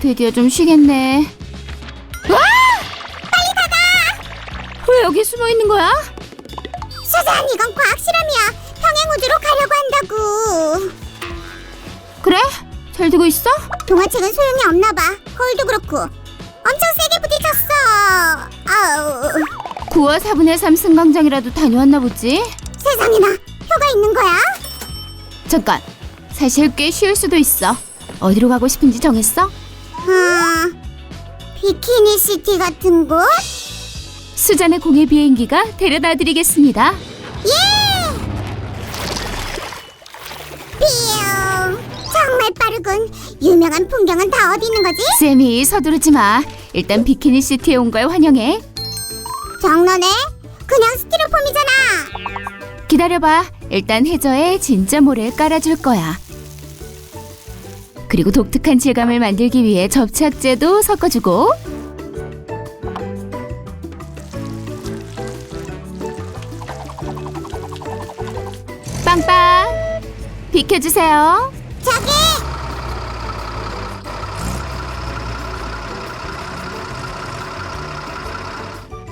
드디어 좀 쉬겠네. 와! 빨리 닫아! 왜 여기 숨어 있는 거야? 수잔, 이건 과학 실험이야. 평행 우주로 가려고 한다고. 그래? 잘 되고 있어? 동화책은 소용이 없나 봐. 거울도 그렇고. 엄청 세게 부딪혔어. 아우, 9와 4분의 3 승강장이라도 다녀왔나 보지? 세상에나 효가 있는 거야? 잠깐. 사실 꽤 쉬울 수도 있어. 어디로 가고 싶은지 정했어? 아, 비키니 시티 같은 곳? 수잔의 공예 비행기가 데려다 드리겠습니다. 예! 삐용. 정말 빠르군. 유명한 풍경은 다 어디 있는 거지? 쌤이 서두르지 마. 일단 비키니 시티에 온 걸 환영해. 장난해? 그냥 스티로폼이잖아. 기다려봐. 일단 해저에 진짜 모래를 깔아줄 거야. 그리고 독특한 질감을 만들기 위해 접착제도 섞어주고 빵빵 비켜주세요. 저기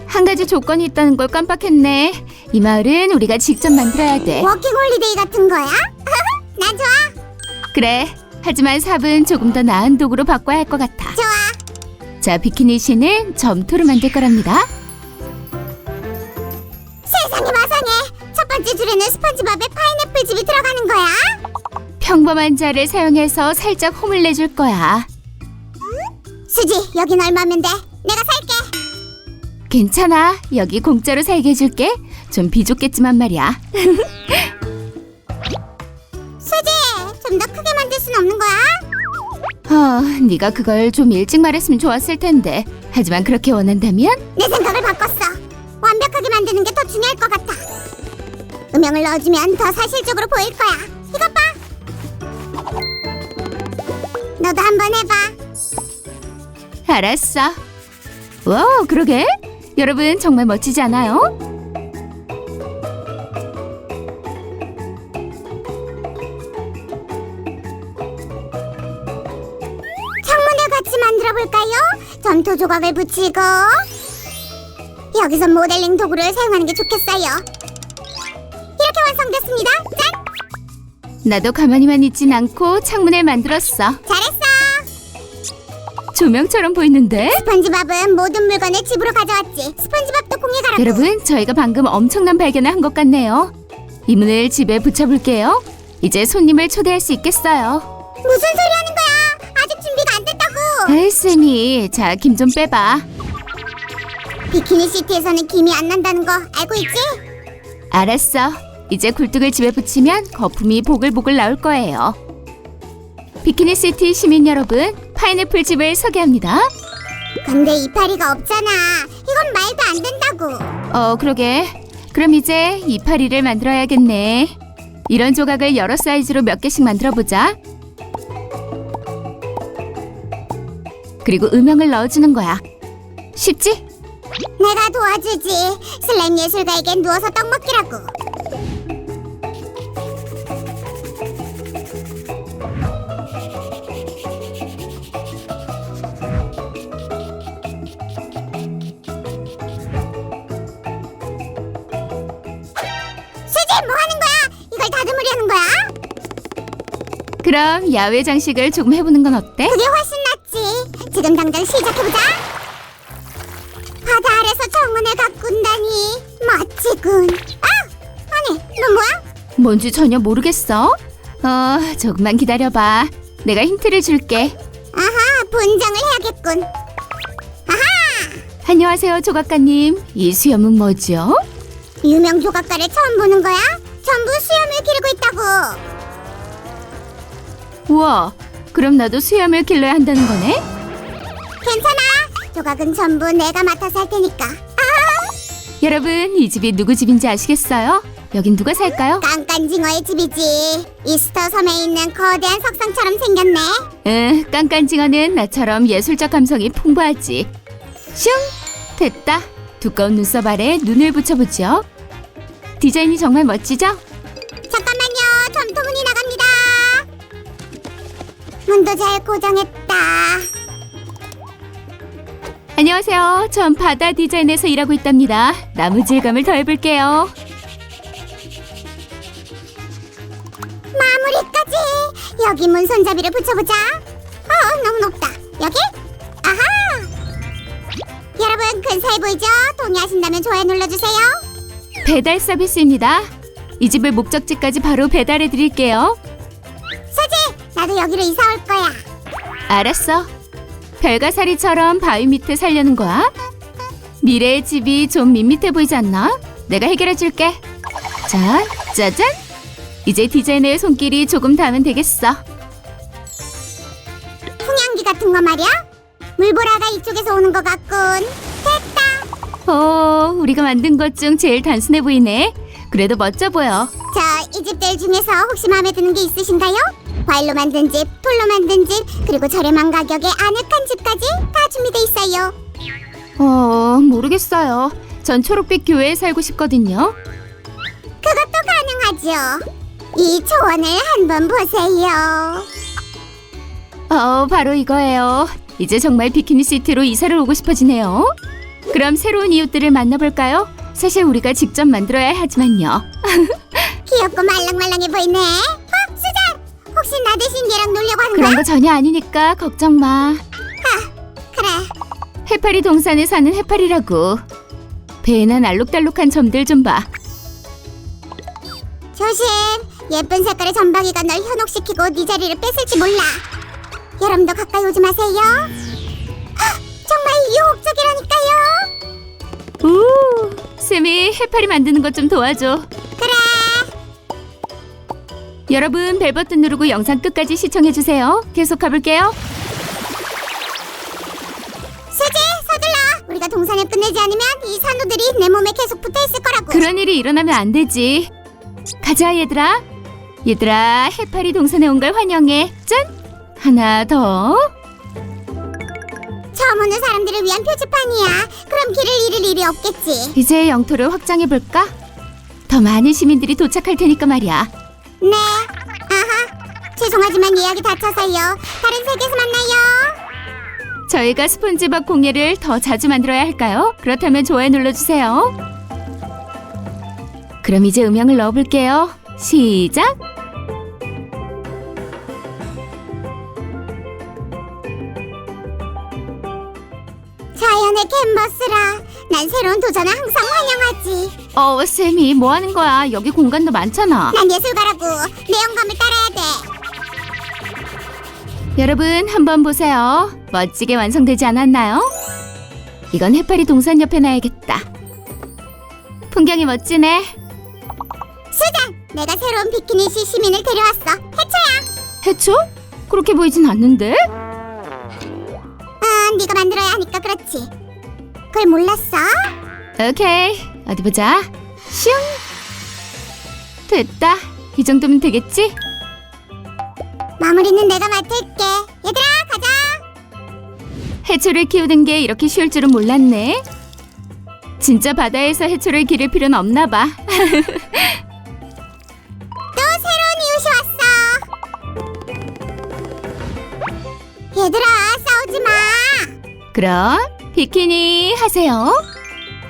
한 가지 조건이 있다는 걸 깜빡했네. 이 마을은 우리가 직접 만들어야 돼. 워킹 홀리데이 같은 거야? 난 좋아. 그래. 하지만 삽은 조금 더 나은 도구로 바꿔야 할 것 같아. 좋아. 자, 비키니 씨는 점토로 만들 거랍니다. 세상에 마상에. 첫 번째 줄에는 스펀지밥에 파인애플 즙이 들어가는 거야? 평범한 자를 사용해서 살짝 홈을 내줄 거야. 수지, 여긴 얼마면 돼? 내가 살게. 괜찮아. 여기 공짜로 살게 해줄게. 좀 비좁겠지만 말이야. 없는 거야? 어, 네가 그걸 좀 일찍 말했으면 좋았을 텐데. 하지만 그렇게 원한다면 내 생각을 바꿨어. 완벽하게 만드는 게 더 중요할 것 같아. 음영을 넣어주면 더 사실적으로 보일 거야. 이것 봐. 너도 한번 해봐. 알았어. 와, 그러게. 여러분 정말 멋지지 않아요? 점토 조각을 붙이고 여기서 모델링 도구를 사용하는 게 좋겠어요. 이렇게 완성됐습니다. 짠! 나도 가만히만 있진 않고 창문을 만들었어. 잘했어. 조명처럼 보이는데? 스펀지밥은 모든 물건을 집으로 가져왔지. 스펀지밥도 공에 가라고. 여러분, 저희가 방금 엄청난 발견을 한 것 같네요. 이 문을 집에 붙여볼게요. 이제 손님을 초대할 수 있겠어요. 무슨 소리 하는 거야? 쌤이. 자, 김 좀 빼봐. 비키니 시티에서는 김이 안 난다는 거 알고 있지? 알았어. 이제 굴뚝을 집에 붙이면 거품이 보글보글 나올 거예요. 비키니 시티 시민 여러분, 파인애플 집을 소개합니다. 근데 이파리가 없잖아. 이건 말도 안 된다고. 어, 그러게. 그럼 이제 이파리를 만들어야겠네. 이런 조각을 여러 사이즈로 몇 개씩 만들어 보자. 그리고 음영을 넣어주는 거야. 쉽지? 내가 도와주지. 슬라임 예술가에겐 누워서 떡 먹기라고. 수지 뭐 하는 거야? 이걸 다듬으려는 거야? 그럼 야외 장식을 조금 해보는 건 어때? 그게 훨씬 낫 지. 지금 당장 시작해보자. 바다 아래서 정문을 가꾼다니 멋지군. 아, 아니, 너 뭐야? 뭔지 전혀 모르겠어. 어, 조금만 기다려봐. 내가 힌트를 줄게. 아하, 분장을 해야겠군. 안녕하세요, 조각가님. 이 수염은 뭐죠? 유명 조각가를 처음 보는 거야? 전부 수염을 기르고 있다고. 우와, 그럼 나도 수염을 길러야 한다는 거네? 괜찮아. 조각은 전부 내가 맡아서 할 테니까. 여러분, 이 집이 누구 집인지 아시겠어요? 여긴 누가 살까요? 깐깐징어의 집이지. 이스터 섬에 있는 거대한 석상처럼 생겼네. 응, 깐깐징어는 나처럼 예술적 감성이 풍부하지. 슝! 됐다. 두꺼운 눈썹 아래 눈을 붙여보죠. 디자인이 정말 멋지죠? 잠깐만요. 점토문이 나갑니다. 문도 잘 고정했다. 안녕하세요. 전 바다 디자인에서 일하고 있답니다. 나무 질감을 더해볼게요. 마무리까지. 여기 문 손잡이를 붙여보자. 어, 너무 높다. 여기? 아하. 여러분 근사해 보이죠? 동의하신다면 좋아요 눌러주세요. 배달 서비스입니다. 이 집을 목적지까지 바로 배달해 드릴게요. 수지, 나도 여기로 이사 올 거야. 알았어. 별가사리처럼 바위 밑에 살려는 거야? 미래의 집이 좀 밋밋해 보이지 않나? 내가 해결해 줄게. 자, 짜잔! 이제 디자이너의 손길이 조금 닿으면 되겠어. 풍향기 같은 거 말이야? 물보라가 이쪽에서 오는 것 같군. 됐다. 오, 우리가 만든 것 중 제일 단순해 보이네. 그래도 멋져 보여. 자, 이 집들 중에서 혹시 마음에 드는 게 있으신가요? 과일로 만든 집, 돌로 만든 집, 그리고 저렴한 가격에 아늑한 집까지 다 준비돼 있어요. 어, 모르겠어요. 전 초록빛 교회에 살고 싶거든요. 그것도 가능하죠. 이 초원을 한번 보세요. 어, 바로 이거예요. 이제 정말 비키니 시티로 이사를 오고 싶어지네요. 그럼 새로운 이웃들을 만나볼까요? 사실 우리가 직접 만들어야 하지만요. 귀엽고 말랑말랑해 보이네. 그런? 거 전혀 아니니까 걱정 마. 그래. 해파리 동산에 사는 해파리라고. 배에는 알록달록한 점들 좀 봐. 조심. 예쁜 색깔의 전방위가 널 현혹시키고 네 자리를 뺏을지 몰라. 여러분도 가까이 오지 마세요. 헉, 정말 유혹적이라니까요. 우, 쌤이 해파리 만드는 것 좀 도와줘. 여러분 벨 버튼 누르고 영상 끝까지 시청해 주세요. 계속 가볼게요. 수지, 서둘러. 우리가 동산을 끝내지 않으면 이 산호들이 내 몸에 계속 붙어 있을 거라고. 그런 일이 일어나면 안 되지. 가자 얘들아. 얘들아 해파리 동산에 온 걸 환영해. 짠. 하나 더. 처음 오는 사람들을 위한 표지판이야. 그럼 길을 잃을 일이 없겠지. 이제 영토를 확장해 볼까? 더 많은 시민들이 도착할 테니까 말이야. 네. 아하. 죄송하지만 예약이 다 차서요. 다른 세계에서 만나요. 저희가 스폰지밥 공예를 더 자주 만들어야 할까요? 그렇다면 좋아요 눌러주세요. 그럼 이제 음향을 넣어볼게요. 시작! 난 새로운 도전을 항상 환영하지. 어, 쌤이 뭐 하는 거야? 여기 공간도 많잖아. 난 예술가라고. 내 영감을 따라야 돼. 여러분 한번 보세요. 멋지게 완성되지 않았나요? 이건 해파리 동산 옆에 놔야겠다. 풍경이 멋지네. 수잔, 내가 새로운 비키니 시 시민을 데려왔어. 해초야. 해초? 그렇게 보이진 않는데? 응, 네가 만들어야 하니까 그렇지. 그걸 몰랐어? 오케이 어디 보자 슝 됐다 이 정도면 되겠지? 마무리는 내가 맡을게. 얘들아, 가자. 해초를 키우는 게 이렇게 쉬울 줄은 몰랐네 진짜 바다에서 해초를 기를 필요는 없나 봐 또 새로운 이웃이 왔어. 얘들아, 싸우지 마. 그럼 비키니 하세요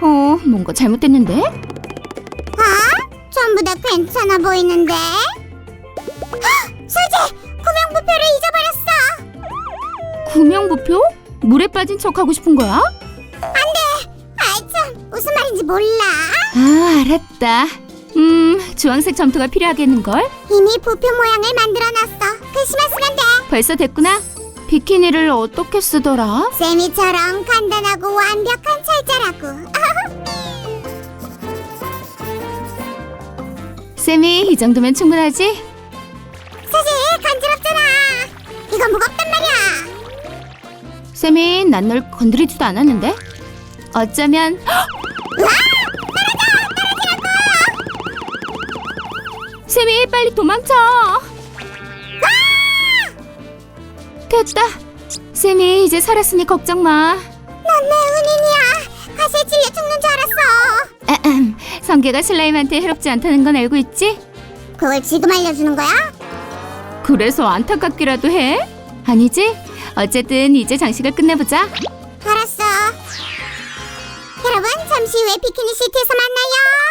어 뭔가 잘못됐는데? 어? 전부 다 괜찮아 보이는데? 헉! 수지! 구명부표를 잊어버렸어! 구명부표? 물에 빠진 척 하고 싶은 거야? 아이 참, 무슨 말인지 몰라. 아 알았다 음 주황색 점토가 필요하겠는걸? 이미 부표 모양을 만들어놨어. 글씨만 쓰면 돼. 벌써 됐구나 비키니를 어떻게 쓰더라? 세미처럼 간단하고 완벽한 철자라고. 쌤이 이 정도면 충분하지? 수지, 간지럽잖아. 이거 무겁단 말이야. 쌤이 난 널 건드리지도 않았는데? 어쩌면 쌤이 빨리 도망쳐 됐다 쌤이 이제 살았으니 걱정 마넌내 은인이야. 가시에 찔려 죽는 줄 알았어. 아흠, 성게가 슬라임한테 해롭지 않다는 건 알고 있지? 그걸 지금 알려주는 거야? 그래서 안타깝기라도 해? 아니지? 어쨌든 이제 장식을 끝내보자 알았어. 잠시 후에 비키니 시티에서 만나요.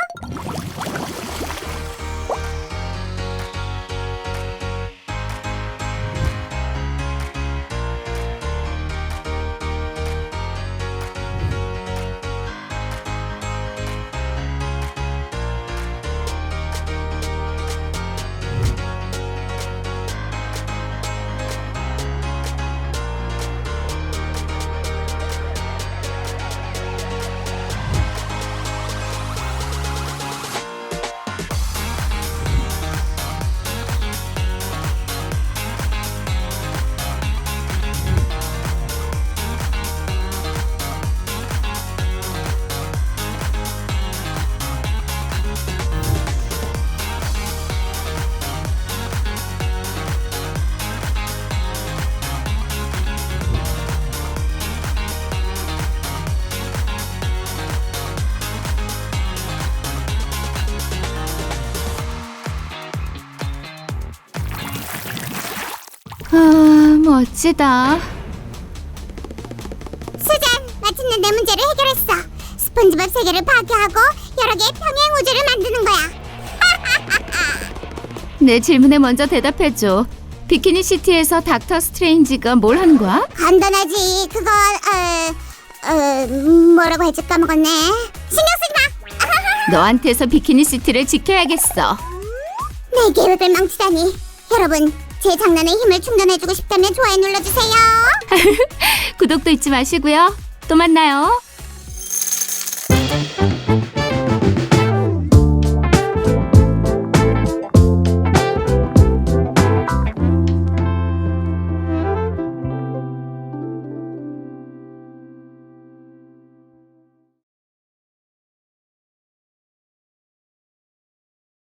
멋지다. 수잔, 마침내 내 문제를 해결했어. 스폰지밥 세계를 파괴하고 여러 개의 평행 우주를 만드는 거야. 내 질문에 먼저 대답해줘. 비키니 시티에서 닥터 스트레인지가 뭘 하는 거야? 간단하지. 그건 어, 어 뭐라고 할지 까먹었네. 신경 쓰지 마. 너한테서 비키니 시티를 지켜야겠어. 내 계획을 망치다니. 여러분, 제 장난에 힘을 충전해주고 싶다면 좋아요 눌러주세요. 구독도 잊지 마시고요. 또 만나요.